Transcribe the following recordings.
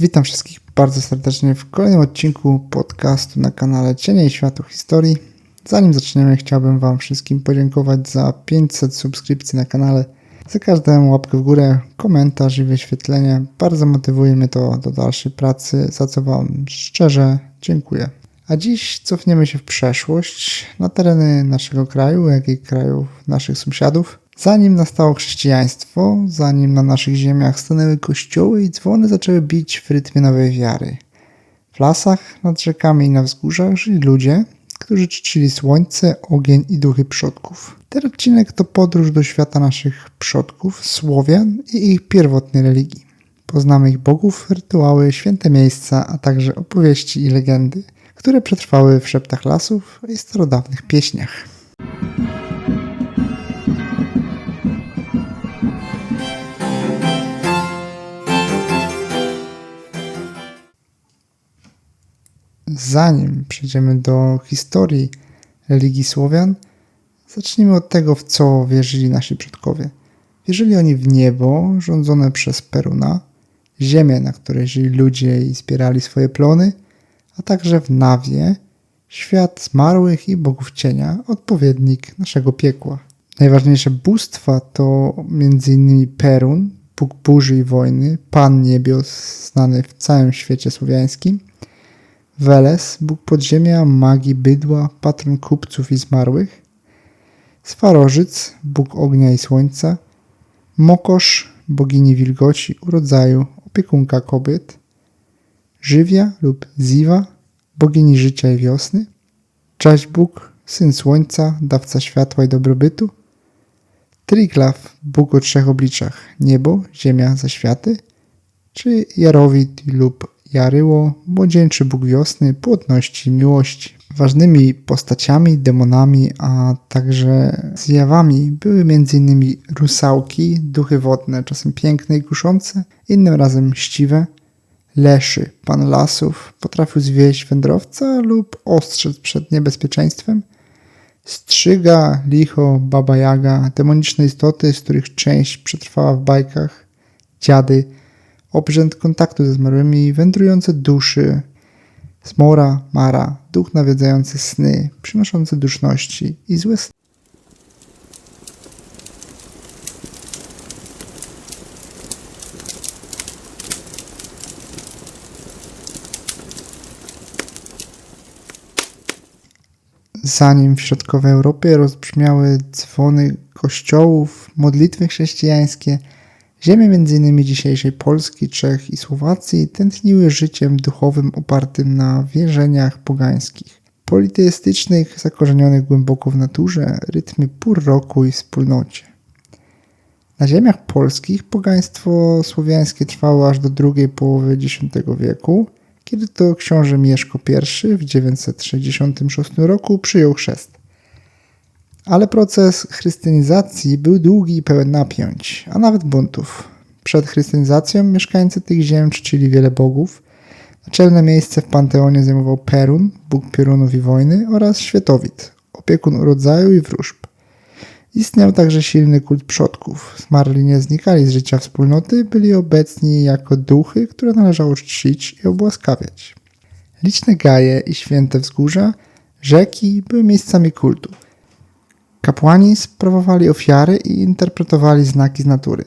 Witam wszystkich bardzo serdecznie w kolejnym odcinku podcastu na kanale Cienie i Światło Historii. Zanim zaczniemy, chciałbym Wam wszystkim podziękować za 500 subskrypcji na kanale, za każdą łapkę w górę, komentarz i wyświetlenie. Bardzo motywuje mnie to do dalszej pracy, za co Wam szczerze dziękuję. A dziś cofniemy się w przeszłość, na tereny naszego kraju, jak i krajów naszych sąsiadów. Zanim nastało chrześcijaństwo, zanim na naszych ziemiach stanęły kościoły i dzwony zaczęły bić w rytmie nowej wiary. W lasach, nad rzekami i na wzgórzach żyli ludzie, którzy czcili słońce, ogień i duchy przodków. Ten odcinek to podróż do świata naszych przodków, Słowian i ich pierwotnej religii. Poznamy ich bogów, rytuały, święte miejsca, a także opowieści i legendy, które przetrwały w szeptach lasów i starodawnych pieśniach. Zanim przejdziemy do historii religii Słowian, zacznijmy od tego, w co wierzyli nasi przodkowie. Wierzyli oni w niebo rządzone przez Peruna, ziemię, na której żyli ludzie i zbierali swoje plony, a także w Nawie, świat zmarłych i bogów cienia, odpowiednik naszego piekła. Najważniejsze bóstwa to m.in. Perun, Bóg burzy i wojny, Pan niebios, znany w całym świecie słowiańskim, Weles, Bóg podziemia, magii, bydła, patron kupców i zmarłych, Swarożyc, Bóg ognia i słońca, Mokosz, bogini wilgoci, urodzaju, opiekunka kobiet, Żywia lub Ziwa, bogini życia i wiosny, Czaść Bóg, syn słońca, dawca światła i dobrobytu, Triglaw, Bóg o trzech obliczach, niebo, ziemia, zaświaty, czy Jarowit lub Jaryło, młodzieńczy Bóg wiosny, płodności miłości. Ważnymi postaciami, demonami, a także zjawami były m.in. rusałki, duchy wodne, czasem piękne i kuszące, innym razem mściwe, leszy, pan lasów, potrafił zwieść wędrowca lub ostrzec przed niebezpieczeństwem, strzyga, licho, baba jaga, demoniczne istoty, z których część przetrwała w bajkach, dziady, obrzęd kontaktu ze zmarłymi, wędrujące duszy, zmora, mara, duch nawiedzający sny, przynoszący duszności i złe sny. Zanim w środkowej Europie rozbrzmiały dzwony kościołów, modlitwy chrześcijańskie, ziemie m.in. dzisiejszej Polski, Czech i Słowacji tętniły życiem duchowym opartym na wierzeniach pogańskich, politeistycznych, zakorzenionych głęboko w naturze, rytmie pór roku i wspólnocie. Na ziemiach polskich pogaństwo słowiańskie trwało aż do drugiej połowy X wieku, kiedy to książę Mieszko I w 966 roku przyjął chrzest. Ale proces chrystianizacji był długi i pełen napięć, a nawet buntów. Przed chrystianizacją mieszkańcy tych ziem czcili wiele bogów. Naczelne miejsce w panteonie zajmował Perun, bóg piorunów i wojny, oraz Świetowit, opiekun urodzaju i wróżb. Istniał także silny kult przodków. Zmarli nie znikali z życia wspólnoty, byli obecni jako duchy, które należało czcić i obłaskawiać. Liczne gaje i święte wzgórza, rzeki były miejscami kultu. Kapłani sprawowali ofiary i interpretowali znaki z natury.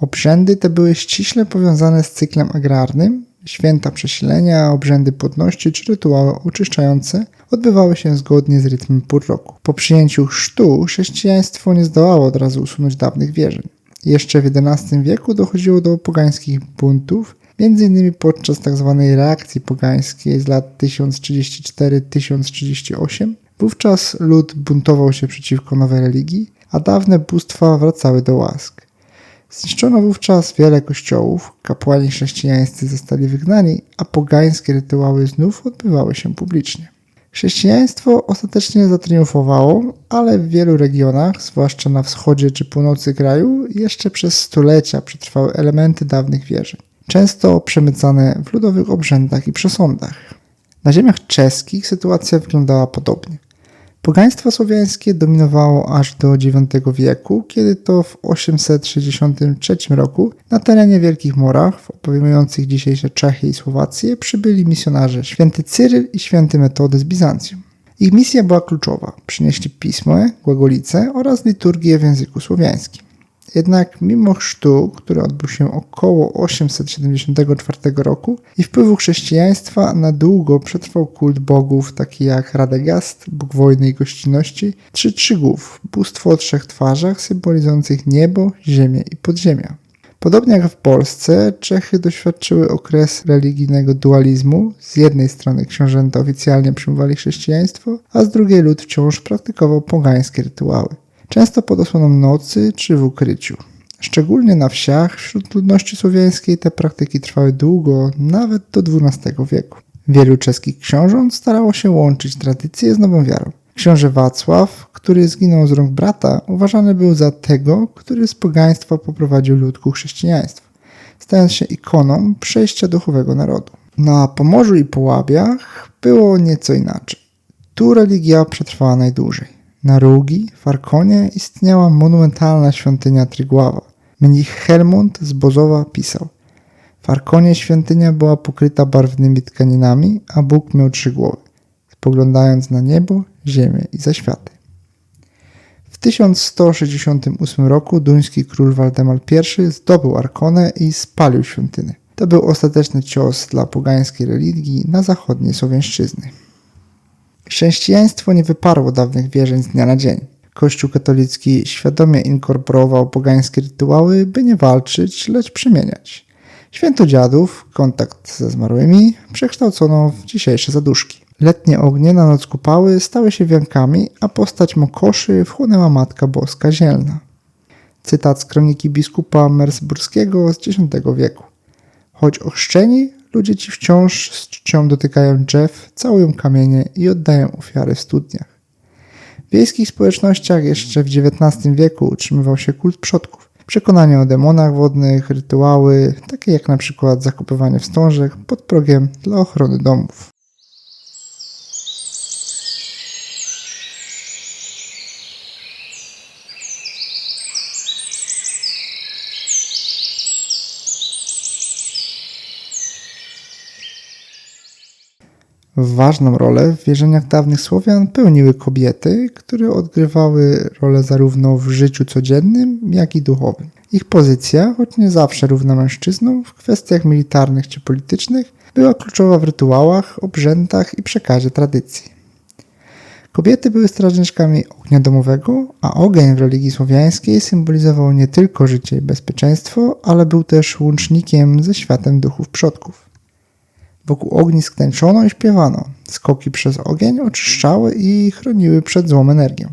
Obrzędy te były ściśle powiązane z cyklem agrarnym, święta przesilenia, obrzędy płodności czy rytuały oczyszczające odbywały się zgodnie z rytmem pór roku. Po przyjęciu chrztu chrześcijaństwo nie zdołało od razu usunąć dawnych wierzeń. Jeszcze w XI wieku dochodziło do pogańskich buntów, m.in. podczas tzw. Tak reakcji pogańskiej z lat 1034-1038. Wówczas lud buntował się przeciwko nowej religii, a dawne bóstwa wracały do łask. Zniszczono wówczas wiele kościołów, kapłani chrześcijańscy zostali wygnani, a pogańskie rytuały znów odbywały się publicznie. Chrześcijaństwo ostatecznie zatriumfowało, ale w wielu regionach, zwłaszcza na wschodzie czy północy kraju, jeszcze przez stulecia przetrwały elementy dawnych wierzeń, często przemycane w ludowych obrzędach i przesądach. Na ziemiach czeskich sytuacja wyglądała podobnie. Pogaństwo słowiańskie dominowało aż do IX wieku, kiedy to w 863 roku na terenie Wielkich Morach, obejmujących dzisiejsze Czechy i Słowację, przybyli misjonarze święty Cyryl i święty Metody z Bizancjum. Ich misja była kluczowa. Przynieśli pismo, głagolice oraz liturgię w języku słowiańskim. Jednak mimo chrztu, który odbył się około 874 roku i wpływu chrześcijaństwa na długo przetrwał kult bogów takich jak Radegast, bóg wojny i gościnności, czy Trzygłów, bóstwo o trzech twarzach symbolizujących niebo, ziemię i podziemia. Podobnie jak w Polsce, Czechy doświadczyły okresu religijnego dualizmu. Z jednej strony książęta oficjalnie przyjmowali chrześcijaństwo, a z drugiej lud wciąż praktykował pogańskie rytuały często pod osłoną nocy czy w ukryciu. Szczególnie na wsiach wśród ludności słowiańskiej te praktyki trwały długo, nawet do XII wieku. Wielu czeskich książąt starało się łączyć tradycję z nową wiarą. Książę Wacław, który zginął z rąk brata, uważany był za tego, który z pogaństwa poprowadził lud ku chrześcijaństwu, stając się ikoną przejścia duchowego narodu. Na Pomorzu i Połabiach było nieco inaczej. Tu religia przetrwała najdłużej. Na Rugi, w Arkonie istniała monumentalna świątynia Trigława. Mnich Helmund z Bozowa pisał W Arkonie świątynia była pokryta barwnymi tkaninami, a Bóg miał trzy głowy, spoglądając na niebo, ziemię i zaświaty. W 1168 roku duński król Waldemar I zdobył Arkonę i spalił świątynię. To był ostateczny cios dla pogańskiej religii na zachodniej Słowiańszczyzny. Chrześcijaństwo nie wyparło dawnych wierzeń z dnia na dzień. Kościół katolicki świadomie inkorporował pogańskie rytuały, by nie walczyć, lecz przemieniać. Święto dziadów, kontakt ze zmarłymi, przekształcono w dzisiejsze zaduszki. Letnie ognie na noc kupały stały się wiankami, a postać Mokoszy wchłonęła Matka Boska Zielna. Cytat z kroniki biskupa mersburskiego z X wieku. Choć ochrzczeni, Ludzie ci wciąż z czcią dotykają drzew, całują kamienie i oddają ofiary w studniach. W wiejskich społecznościach jeszcze w XIX wieku utrzymywał się kult przodków. Przekonania o demonach wodnych, rytuały, takie jak na przykład zakopywanie wstążek pod progiem dla ochrony domów. Ważną rolę w wierzeniach dawnych Słowian pełniły kobiety, które odgrywały rolę zarówno w życiu codziennym, jak i duchowym. Ich pozycja, choć nie zawsze równa mężczyznom, w kwestiach militarnych czy politycznych, była kluczowa w rytuałach, obrzędach i przekazie tradycji. Kobiety były strażniczkami ognia domowego, a ogień w religii słowiańskiej symbolizował nie tylko życie i bezpieczeństwo, ale był też łącznikiem ze światem duchów przodków. Wokół ognisk tańczono i śpiewano. Skoki przez ogień oczyszczały i chroniły przed złą energią.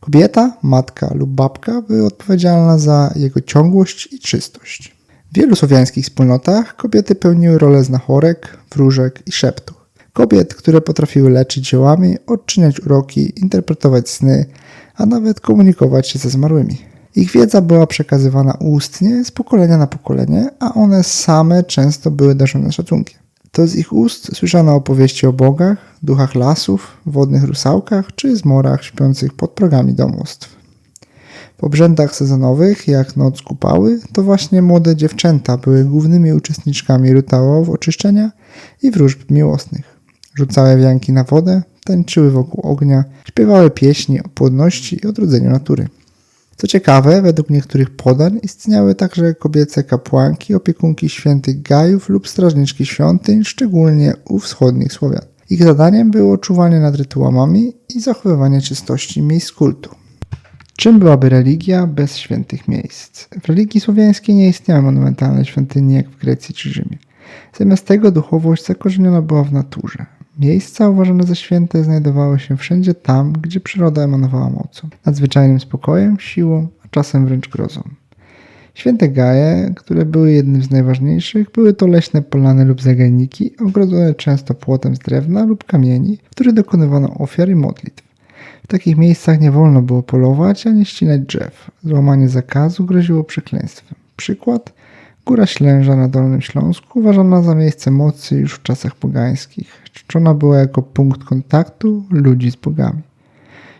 Kobieta, matka lub babka były odpowiedzialna za jego ciągłość i czystość. W wielu słowiańskich wspólnotach kobiety pełniły rolę znachorek, wróżek i szeptu. Kobiet, które potrafiły leczyć ziołami, odczyniać uroki, interpretować sny, a nawet komunikować się ze zmarłymi. Ich wiedza była przekazywana ustnie z pokolenia na pokolenie, a one same często były darzone szacunkiem. To z ich ust słyszano opowieści o bogach, duchach lasów, wodnych rusałkach czy zmorach śpiących pod progami domostw. W obrzędach sezonowych, jak noc kupały, to właśnie młode dziewczęta były głównymi uczestniczkami rytuałów oczyszczenia i wróżb miłosnych. Rzucały wianki na wodę, tańczyły wokół ognia, śpiewały pieśni o płodności i odrodzeniu natury. Co ciekawe, według niektórych podań istniały także kobiece kapłanki, opiekunki świętych gajów lub strażniczki świątyń, szczególnie u wschodnich Słowian. Ich zadaniem było czuwanie nad rytuałami i zachowywanie czystości miejsc kultu. Czym byłaby religia bez świętych miejsc? W religii słowiańskiej nie istniały monumentalne świątynie jak w Grecji czy Rzymie. Zamiast tego duchowość zakorzeniona była w naturze. Miejsca uważane za święte znajdowały się wszędzie tam, gdzie przyroda emanowała mocą, nadzwyczajnym spokojem, siłą, a czasem wręcz grozą. Święte gaje, które były jednym z najważniejszych, były to leśne polany lub zagajniki, ogrodzone często płotem z drewna lub kamieni, w których dokonywano ofiar i modlitw. W takich miejscach nie wolno było polować ani ścinać drzew. Złamanie zakazu groziło przekleństwem. Przykład Góra Ślęża na Dolnym Śląsku uważana za miejsce mocy już w czasach pogańskich. Czczona była jako punkt kontaktu ludzi z bogami.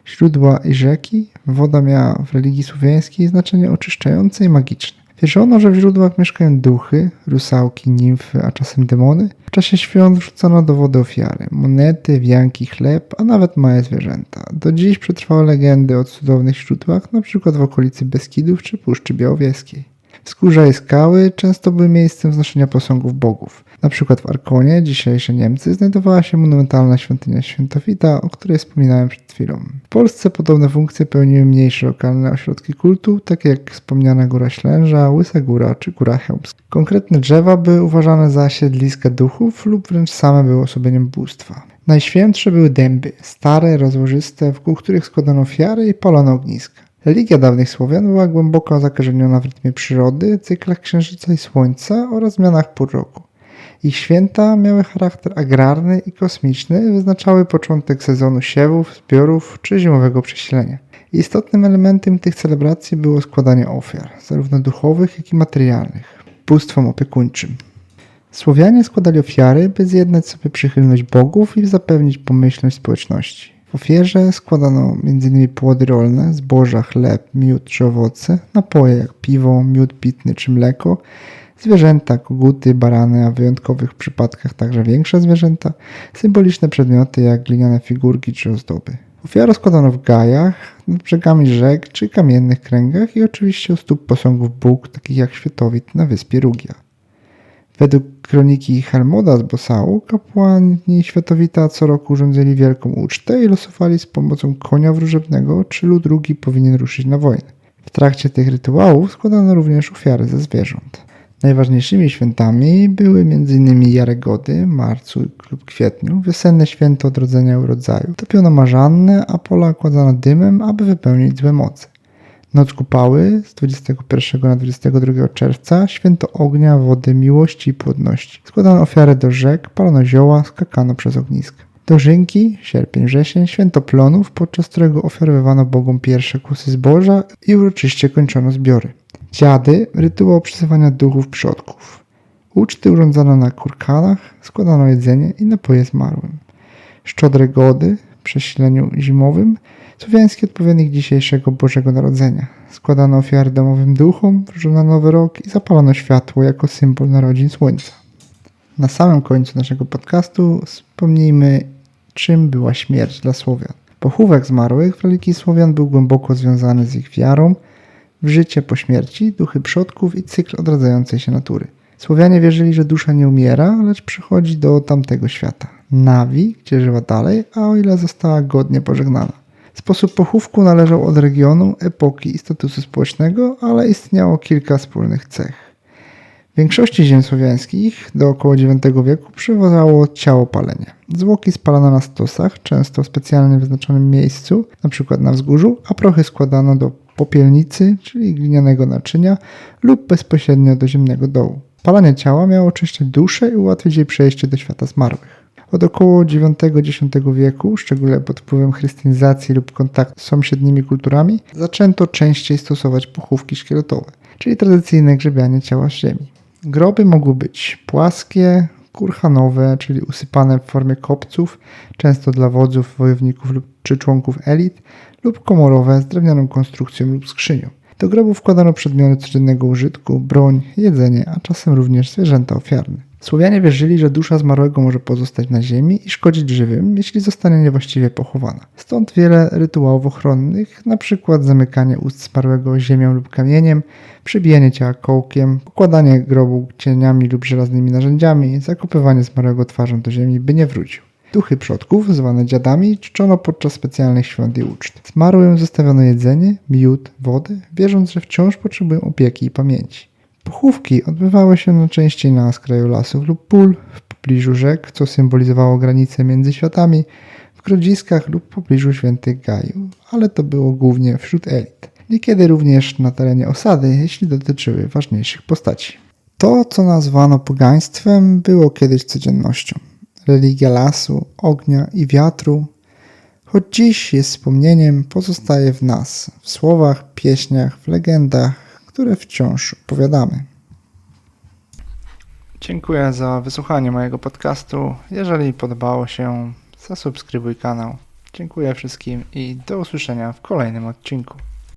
źródła i rzeki, woda miała w religii słowiańskiej znaczenie oczyszczające i magiczne. Wierzono, że w źródłach mieszkają duchy, rusałki, nimfy, a czasem demony. W czasie świąt wrzucano do wody ofiary, monety, wianki, chleb, a nawet małe zwierzęta. Do dziś przetrwały legendy o cudownych źródłach, np. w okolicy Beskidów czy Puszczy Białowieskiej. Wzgórza i skały często były miejscem wznoszenia posągów bogów. Na przykład w Arkonie, dzisiejsze Niemcy, znajdowała się monumentalna świątynia Świętowita, o której wspominałem przed chwilą. W Polsce podobne funkcje pełniły mniejsze lokalne ośrodki kultu, takie jak wspomniana Góra Ślęża, Łysa Góra czy Góra Chełmska. Konkretne drzewa były uważane za siedliska duchów lub wręcz same były osobieniem bóstwa. Najświętsze były dęby, stare, rozłożyste, wokół których składano ofiary i palono ogniska. Religia dawnych Słowian była głęboko zakorzeniona w rytmie przyrody, cyklach księżyca i słońca oraz zmianach pór roku. Ich święta miały charakter agrarny i kosmiczny, wyznaczały początek sezonu siewów, zbiorów czy zimowego przesilenia. Istotnym elementem tych celebracji było składanie ofiar, zarówno duchowych, jak i materialnych, bóstwom opiekuńczym. Słowianie składali ofiary, by zjednać sobie przychylność bogów i zapewnić pomyślność społeczności. W ofierze składano m.in. płody rolne, zboża, chleb, miód czy owoce, napoje jak piwo, miód pitny czy mleko, zwierzęta, koguty, barany, a w wyjątkowych przypadkach także większe zwierzęta, symboliczne przedmioty jak gliniane figurki czy ozdoby. Ofiary składano w gajach, nad brzegami rzek czy kamiennych kręgach i oczywiście u stóp posągów Bóg, takich jak Świętowit na wyspie Rugia. Według kroniki Hermoda z Bosału kapłani Światowita co roku urządzali wielką ucztę i losowali z pomocą konia wróżebnego, czy lud drugi powinien ruszyć na wojnę. W trakcie tych rytuałów składano również ofiary ze zwierząt. Najważniejszymi świętami były m.in. Jaregody, marcu lub kwietniu, wiosenne święto odrodzenia urodzaju. Topiono marzannę, a pola kładzono dymem, aby wypełnić złe moce. Noc kupały z 21 na 22 czerwca, święto ognia, wody, miłości i płodności. Składano ofiary do rzek, palono zioła, skakano przez ogniska. Dożynki, sierpień, wrzesień, święto plonów, podczas którego ofiarowywano bogom pierwsze kusy zboża i uroczyście kończono zbiory. Dziady, rytuał przyzywania duchów przodków. Uczty urządzano na kurkanach, składano jedzenie i napoje zmarłym. Szczodre gody, przesileniu zimowym, słowiański odpowiednik dzisiejszego Bożego Narodzenia. Składano ofiary domowym duchom, wróżono nowy rok i zapalono światło jako symbol narodzin słońca. Na samym końcu naszego podcastu wspomnijmy, czym była śmierć dla Słowian. Pochówek zmarłych w religii Słowian był głęboko związany z ich wiarą w życie po śmierci, duchy przodków i cykl odradzającej się natury. Słowianie wierzyli, że dusza nie umiera, lecz przychodzi do tamtego świata. Nawi, gdzie żyła dalej, a o ile została godnie pożegnana. Sposób pochówku należał od regionu, epoki i statusu społecznego, ale istniało kilka wspólnych cech. W większości ziem słowiańskich do około IX wieku przywozało ciało palenia. Zwłoki spalano na stosach, często w specjalnie wyznaczonym miejscu, np. na wzgórzu, a prochy składano do popielnicy, czyli glinianego naczynia, lub bezpośrednio do ziemnego dołu. Palenie ciała miało oczyszczać duszę i ułatwić jej przejście do świata zmarłych. Od około IX-X wieku, szczególnie pod wpływem chrystianizacji lub kontaktu z sąsiednimi kulturami, zaczęto częściej stosować pochówki szkieletowe, czyli tradycyjne grzebianie ciała z ziemi. Groby mogły być płaskie, kurhanowe, czyli usypane w formie kopców, często dla wodzów, wojowników lub czy członków elit, lub komorowe z drewnianą konstrukcją lub skrzynią. Do grobu wkładano przedmioty codziennego użytku, broń, jedzenie, a czasem również zwierzęta ofiarne. Słowianie wierzyli, że dusza zmarłego może pozostać na ziemi i szkodzić żywym, jeśli zostanie niewłaściwie pochowana. Stąd wiele rytuałów ochronnych, np. zamykanie ust zmarłego ziemią lub kamieniem, przybijanie ciała kołkiem, pokładanie grobu cieniami lub żelaznymi narzędziami, zakopywanie zmarłego twarzą do ziemi, by nie wrócił. Duchy przodków, zwane dziadami, czczono podczas specjalnych świąt i uczt. Zmarłym zostawiono jedzenie, miód, wodę, wierząc, że wciąż potrzebują opieki i pamięci. Pochówki odbywały się najczęściej na skraju lasów lub pól, w pobliżu rzek, co symbolizowało granice między światami, w grodziskach lub pobliżu świętych gaju, ale to było głównie wśród elit. Niekiedy również na terenie osady, jeśli dotyczyły ważniejszych postaci. To, co nazwano pogaństwem, było kiedyś codziennością. Religia lasu, ognia i wiatru, choć dziś jest wspomnieniem, pozostaje w nas, w słowach, pieśniach, w legendach, które wciąż opowiadamy. Dziękuję za wysłuchanie mojego podcastu. Jeżeli podobało się, zasubskrybuj kanał. Dziękuję wszystkim i do usłyszenia w kolejnym odcinku.